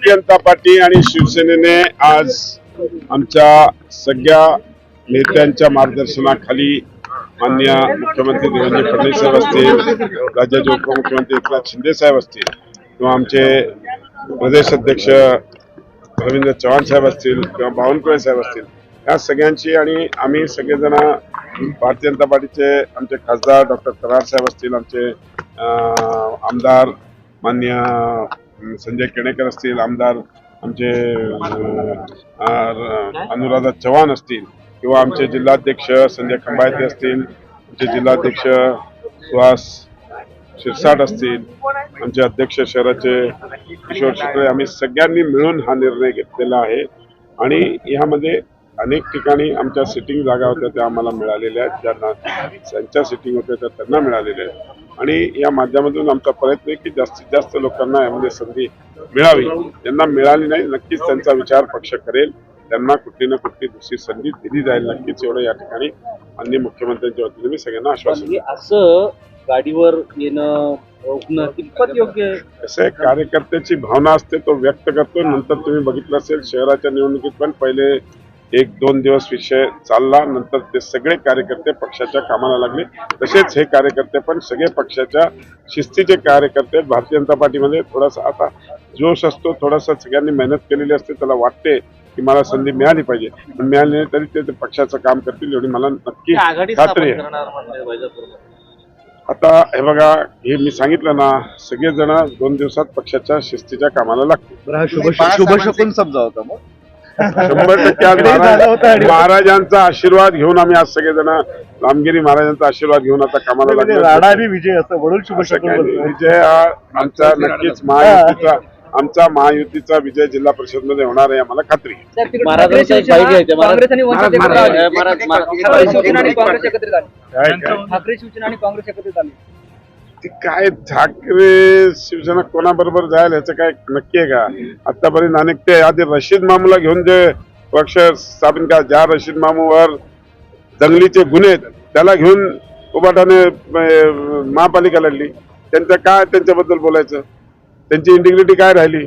जनता party आणि शिवसेनेने आज आमच्या सगळ्या नेत्यांच्या मार्गदर्शनाखाली मान्य मुख्यमंत्री देवेंद्र फडणवीस साहेब असतील राज्याचे उपमुख्यमंत्री एकनाथ शिंदे साहेब असतील किंवा आमचे प्रदेश अध्यक्ष रवींद्र चव्हाण साहेब असतील किंवा बावनकुळे साहेब असतील या सगळ्यांची आणि आम्ही सगळेजण भारतीय जनता पार्टीचे आमचे खासदार डॉक्टर करार साहेब असतील आमचे आमदार मान्य संजय केणेकर असतील आमदार आमचे अनुराधा चव्हाण असतील किंवा आमचे जिल्हाध्यक्ष संजय खंबायते असतील आमचे जिल्हाध्यक्ष सुहास शिरसाट असतील आमचे अध्यक्ष शहराचे किशोर शिकळे आम्ही सगळ्यांनी मिळून हा निर्णय घेतलेला आहे. आणि यामध्ये अनेक ठिकाणी आमच्या सिटिंग जागा होत्या त्या आम्हाला मिळालेल्या आहेत. ज्यांना त्यांच्या सिटिंग होत्या त्या त्यांना मिळालेल्या आहेत. आणि या माध्यमातून आमचा प्रयत्न आहे की जास्तीत जास्त लोकांना यामध्ये संधी मिळावी. ज्यांना मिळाली नाही नक्कीच त्यांचा विचार पक्ष करेल. त्यांना कुठली ना कुठली दुसरी संधी दिली जाईल. नक्कीच एवढं या ठिकाणी माननीय मुख्यमंत्र्यांच्या वतीने मी सगळ्यांना आश्वासन असं गाडीवर येणं कितपत योग्य कसं आहे कार्यकर्त्याची भावना असते तो व्यक्त करतो नंतर तुम्ही बघितलं असेल शहराच्या निवडणुकीत पण पहिले एक दोन दिवस विषय चालला. नंतर ते सगळे कार्यकर्ते पक्षाच्या कामाला लागले. तसेच हे कार्यकर्ते पण सगळे पक्षाच्या शिस्तीचे कार्यकर्ते. भारतीय जनता पार्टीमध्ये थोडासा आता जोश असतो. थोडासा सगळ्यांनी मेहनत केलेली असते. त्याला वाटते की मला संधी मिळाली पाहिजे. पण मिळाली नाही तरी ते पक्षाचं काम करतील एवढी मला नक्की खात्री आहे. आता हे बघा हे मी सांगितलं ना सगळेजण दोन दिवसात पक्षाच्या शिस्तीच्या कामाला लागतील. शुभ शुभ शकून समजा होता मग. शंभर टक्के महाराजांचा आशीर्वाद घेऊन आम्ही आज सगळेजण रामगिरी महाराजांचा आशीर्वाद घेऊन आता कामाला लागलो. राणा आणि विजय असं म्हणून शुभ असं काही शकून नाही. विजय हा आमचा नक्कीच महायुतीचा आमचा महायुतीचा विजय जिल्हा परिषदमध्ये होणार आहे आम्हाला खात्री काय ठाकरे शिवसेना कोणाबरोबर जायला याचं काय नक्की आहे का? आतापर्यंत अनेक ते आधी रशीद मामूला घेऊन जे पक्ष स्थापन का ज्या रशीद मामूवर दंगलीचे गुन्हे त्याला घेऊन उभाटाने महापालिका लढली. त्यांचं काय त्यांच्याबद्दल बोलायचं? त्यांची इंटिग्रिटी काय राहिली?